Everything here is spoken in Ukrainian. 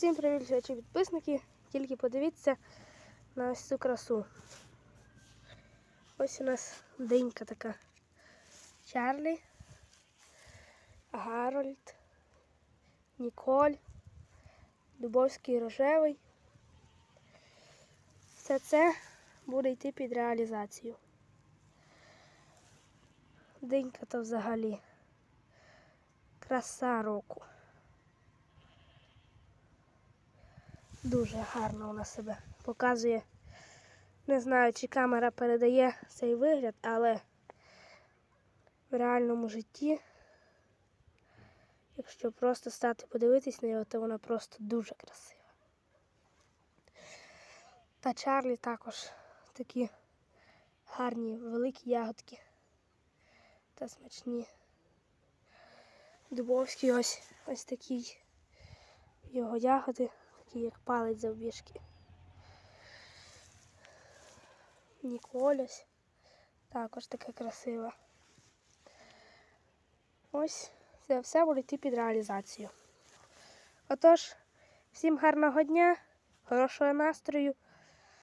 Всім привіт, глядачі підписники. Тільки подивіться на ось цю красу. Ось у нас денька така. Чарлі, Гарольд, Ніколь, Дубовський рожевий. Все це буде йти під реалізацію. Денька то взагалі краса року. Дуже гарно вона себе показує. Не знаю, чи камера передає цей вигляд, але в реальному житті, якщо просто стати подивитись на його, то вона просто дуже красива. Та Чарлі також такі гарні, великі ягодки та смачні. Дубовський ось ось такий його ягоди, такі як палець завбіжки. Ніколясь також така красива. Ось це все буде йти під реалізацію. Отож, всім гарного дня, хорошого настрою.